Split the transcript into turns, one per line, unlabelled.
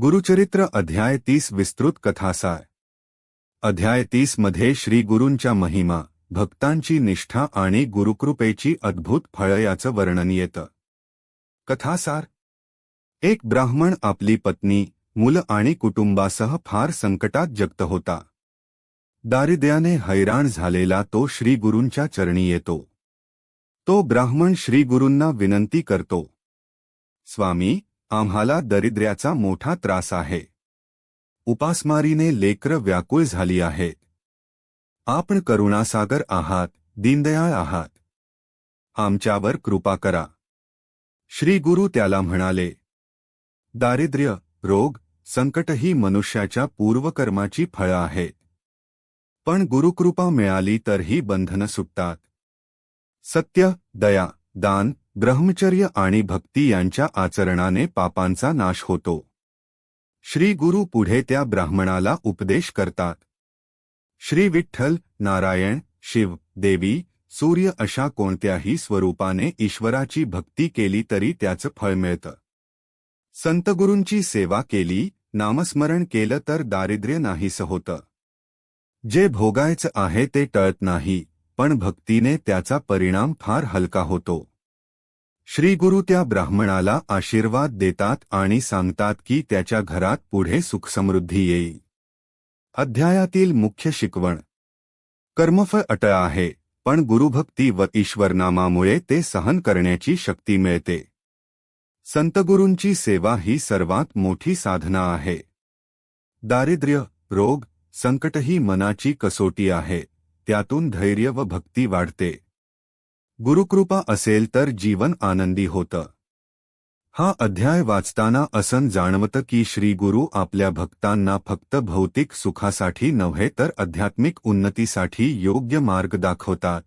गुरुचरित्र अध्याय तीस विस्तृत कथासार. अध्याय तीसमध्ये श्री गुरूंच्या महिमा भक्तांची निष्ठा आणि गुरुकृपेची अद्भुत फळ याचं वर्णन येतं. कथासार. एक ब्राह्मण आपली पत्नी मुलं आणि कुटुंबासह फार संकटात जगत होता. दारिद्र्याने हैराण झालेला तो श्री गुरूंच्या चरणी येतो. तो ब्राह्मण श्री गुरूंना विनंती करतो. स्वामी आम्हाला दरिद्र्याचा मोठा त्रास आहे. उपासमारीने लेकर व्याकुळ झाली आहेत आपण करुणासागर आहात दीनदयाळ आहात. आमच्यावर कृपा करा. श्री गुरु त्याला म्हणाले दारिद्र्य रोग संकट ही मनुष्याच्या पूर्वकर्माची फळं आहेत. पण गुरुकृपा मिळाली तर ही बंधनं सुटतात. सत्य दया दान ब्रह्मचर्य आणि भक्ती यांच्या आचरणाने पापांचा नाश होतो. श्री गुरु पुढे त्या ब्राह्मणाला उपदेश करतात. श्री विठ्ठल नारायण शिव देवी सूर्य अशा कोणत्याही स्वरूपाने ईश्वराची भक्ती केली तरी त्याचं फळ मिळतं. संतगुरूंची सेवा केली नामस्मरण केलं तर दारिद्र्य नाहीसं होतं. जे भोगायचं आहे ते टळत नाही पण भक्तीने त्याचा परिणाम फार हलका होतो. श्री गुरु त्या ब्राह्मणाला आशीर्वाद देतात आणि सांगतात की त्याच्या घरात पुढे सुखसमृद्धी येईल. अध्यायातील मुख्य शिकवण. कर्मफळ अटळ आहे पण गुरुभक्ती व ईश्वरनामामुळे ते सहन करण्याची शक्ती मिळते. संतगुरूंची सेवा ही सर्वात मोठी साधना आहे. दारिद्र्य रोग संकट ही मनाची कसोटी आहे त्यातून धैर्य व भक्ती वाढते. गुरुकृपा असेल तर जीवन आनंदी होतं. हा अध्याय वाचताना असं जाणवतं की श्री गुरु आपल्या भक्तांना फक्त भौतिक सुखासाठी नव्हे तर आध्यात्मिक उन्नतीसाठी योग्य मार्ग दाखवतात.